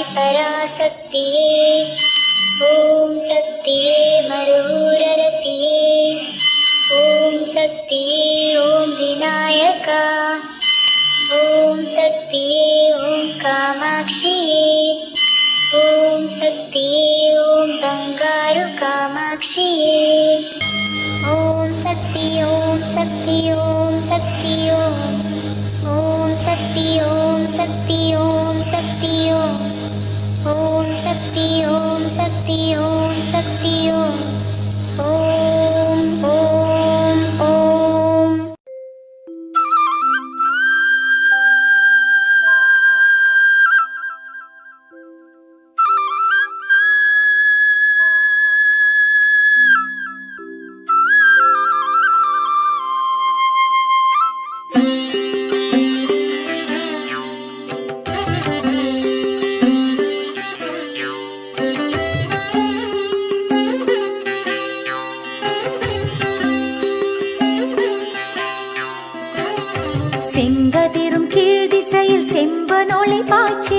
आदिपराशक्तिये ॐ शक्तिये मरुररसिये। ॐ शक्तिये ॐ विनायका। ॐ शक्तिये ॐ कामाक्षिये। ॐ शक्तिये ॐ बङ्गारु कामाक्षिये ॐ शक्ति ॐ செம்பனொளி பாய்ச்சியுன்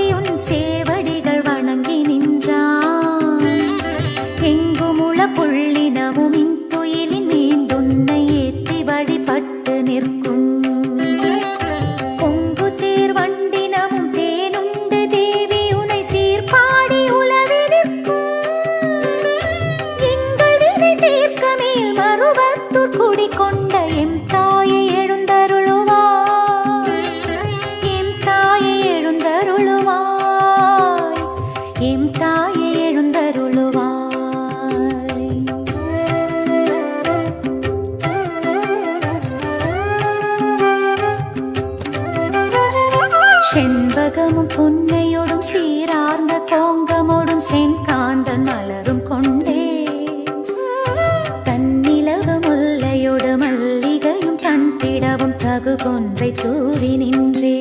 ஒன்றை தூவி நின்றே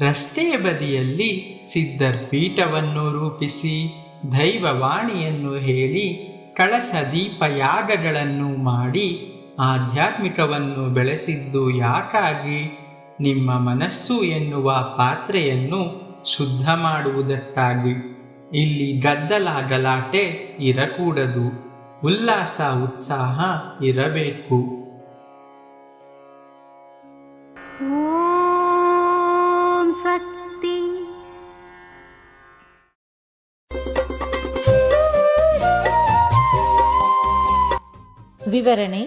ರಸ್ತೆಯ ಬದಿಯಲ್ಲಿ ಸಿದ್ಧರ್ ಪೀಠವನ್ನು ರೂಪಿಸಿ ದೈವವಾಣಿಯನ್ನು ಹೇಳಿ ಕಳಸ ದೀಪ ಯಾಗಗಳನ್ನು ಮಾಡಿ ಆಧ್ಯಾತ್ಮಿಕವನ್ನು ಬೆಳೆಸಿದ್ದು ಯಾಕಾಗಿ? ನಿಮ್ಮ ಮನಸ್ಸು ಎನ್ನುವ ಪಾತ್ರೆಯನ್ನು ಶುದ್ಧ ಮಾಡುವುದಕ್ಕಾಗಿ. ಇಲ್ಲಿ ಗದ್ದಲ ಗಲಾಟೆ ಇರಕೂಡದು. ಉಲ್ಲಾಸ, ಉತ್ಸಾಹ ಇರಬೇಕು. ವಿವರಣೆ,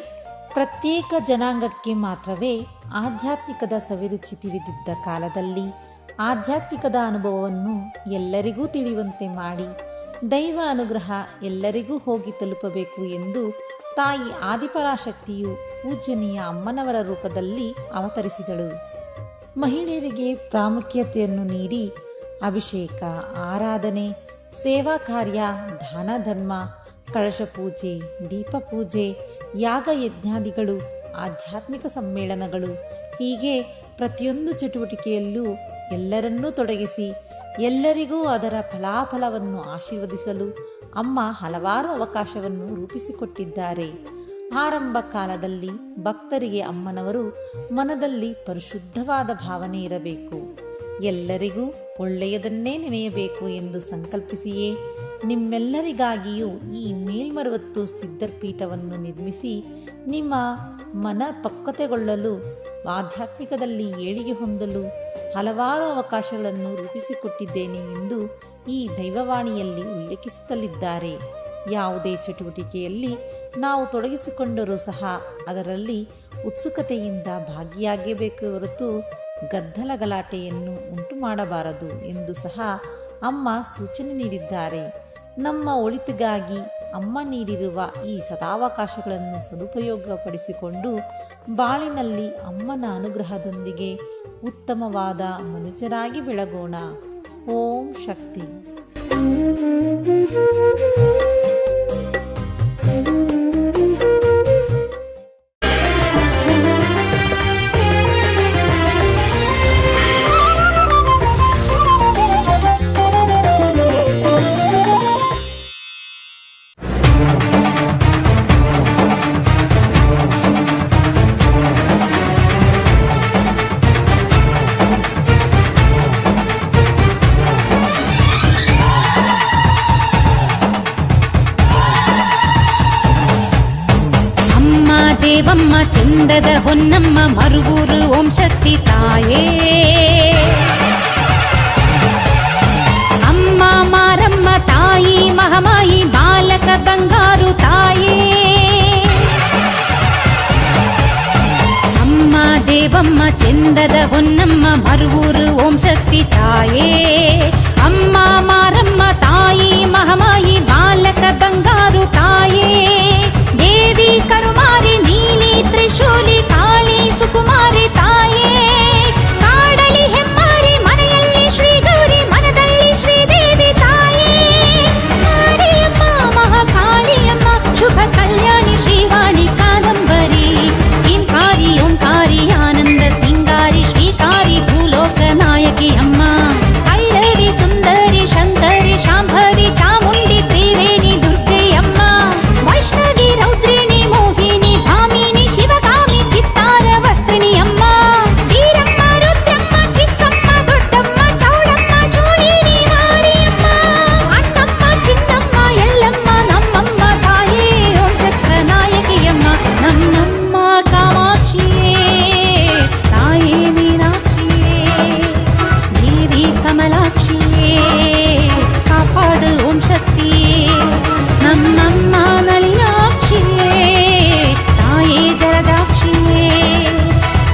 ಪ್ರತ್ಯೇಕ ಜನಾಂಗಕ್ಕೆ ಮಾತ್ರವೇ ಆಧ್ಯಾತ್ಮಿಕದ ಸವಿರುಚಿ ತಿಳಿದಿದ್ದ ಕಾಲದಲ್ಲಿ ಆಧ್ಯಾತ್ಮಿಕದ ಅನುಭವವನ್ನು ಎಲ್ಲರಿಗೂ ತಿಳಿಯುವಂತೆ ಮಾಡಿ, ದೈವ ಅನುಗ್ರಹ ಎಲ್ಲರಿಗೂ ಹೋಗಿ ತಲುಪಬೇಕು ಎಂದು ತಾಯಿ ಆದಿಪರಾಶಕ್ತಿಯು ಪೂಜನೀಯ ಅಮ್ಮನವರ ರೂಪದಲ್ಲಿ ಅವತರಿಸಿದಳು. ಮಹಿಳೆಯರಿಗೆ ಪ್ರಾಮುಖ್ಯತೆಯನ್ನು ನೀಡಿ ಅಭಿಷೇಕ, ಆರಾಧನೆ, ಸೇವಾ ಕಾರ್ಯ, ದಾನ ಧರ್ಮ, ಕಳಶ ಪೂಜೆ, ದೀಪ ಪೂಜೆ ಯಾಗ ಯಜ್ಞಾದಿಗಳು, ಆಧ್ಯಾತ್ಮಿಕ ಸಮ್ಮೇಳನಗಳು, ಹೀಗೆ ಪ್ರತಿಯೊಂದು ಚಟುವಟಿಕೆಯಲ್ಲೂ ಎಲ್ಲರನ್ನೂ ತೊಡಗಿಸಿ ಎಲ್ಲರಿಗೂ ಅದರ ಫಲಾಫಲವನ್ನು ಆಶೀರ್ವದಿಸಲು ಅಮ್ಮ ಹಲವಾರು ಅವಕಾಶವನ್ನು ರೂಪಿಸಿಕೊಟ್ಟಿದ್ದಾರೆ. ಆರಂಭ ಕಾಲದಲ್ಲಿ ಭಕ್ತರಿಗೆ ಅಮ್ಮನವರು ಮನದಲ್ಲಿ ಪರಿಶುದ್ಧವಾದ ಭಾವನೆ ಇರಬೇಕು. ಎಲ್ಲರಿಗೂ ಒಳ್ಳೆಯದನ್ನೇ ನೆನೆಯಬೇಕು ಎಂದು ಸಂಕಲ್ಪಿಸಿಯೇ ನಿಮ್ಮೆಲ್ಲರಿಗಾಗಿಯೂ ಈ ಮೇಲ್ಮರವತ್ತು ಸಿದ್ಧರ್ಪೀಠವನ್ನು ನಿರ್ಮಿಸಿ ನಿಮ್ಮ ಮನ ಪಕ್ವತೆಗೊಳ್ಳಲು ಆಧ್ಯಾತ್ಮಿಕದಲ್ಲಿ ಏಳಿಗೆ ಹೊಂದಲು ಹಲವಾರು ಅವಕಾಶಗಳನ್ನು ರೂಪಿಸಿಕೊಟ್ಟಿದ್ದೇನೆ ಎಂದು ಈ ದೈವವಾಣಿಯಲ್ಲಿ ಉಲ್ಲೇಖಿಸುತ್ತಲಿದ್ದಾರೆ. ಯಾವುದೇ ಚಟುವಟಿಕೆಯಲ್ಲಿ ನಾವು ತೊಡಗಿಸಿಕೊಂಡರೂ ಸಹ ಅದರಲ್ಲಿ ಉತ್ಸುಕತೆಯಿಂದ ಭಾಗಿಯಾಗಬೇಕು ಹೊರತು ಗದ್ದಲ ಗಲಾಟೆಯನ್ನು ಉಂಟು ಮಾಡಬಾರದು ಎಂದು ಸಹ ಅಮ್ಮ ಸೂಚನೆ ನೀಡಿದ್ದಾರೆ. ನಮ್ಮ ಒಳಿತಿಗಾಗಿ ಅಮ್ಮ ನೀಡಿರುವ ಈ ಸದಾವಕಾಶಗಳನ್ನು ಸದುಪಯೋಗಪಡಿಸಿಕೊಂಡು ಬಾಳಿನಲ್ಲಿ ಅಮ್ಮನ ಅನುಗ್ರಹದೊಂದಿಗೆ ಉತ್ತಮವಾದ ಮನುಜರಾಗಿ ಬೆಳಗೋಣ. ಓಂ ಶಕ್ತಿ. ದೇವಮ್ಮ ಚಂದದ ಹೊನ್ನಮ್ಮ ಮರುವೂರು ಓಂ ಶಕ್ತಿ ತಾಯೇ ಅಮ್ಮ ಮಾರಮ್ಮ ತಾಯಿ ಮಹಮಾಯಿ ಬಾಲಕ ಬಂಗಾರು ತಾಯೇ ಅಮ್ಮ ದೇವಮ್ಮ ಚಂದದ ಹೊನ್ನಮ್ಮ ಮರುವೂರು ಓಂ ಶಕ್ತಿ ತಾಯೇ ಜರದಾಕ್ಷಿಯೇ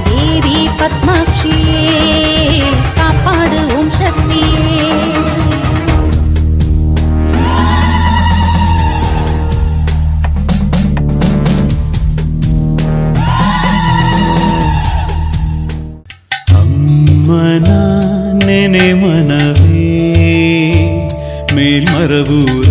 ದೇವಿ ಪದ್ಮಾಕ್ಷಿಯೇ ಕಾಪಾಡು ಓಂ ಶಕ್ತಿಯೇ ಅಮ್ಮನ ನೆನೆ ಮನವೇ ಮೇಲ್ಮರವೂರಮ್ಮನ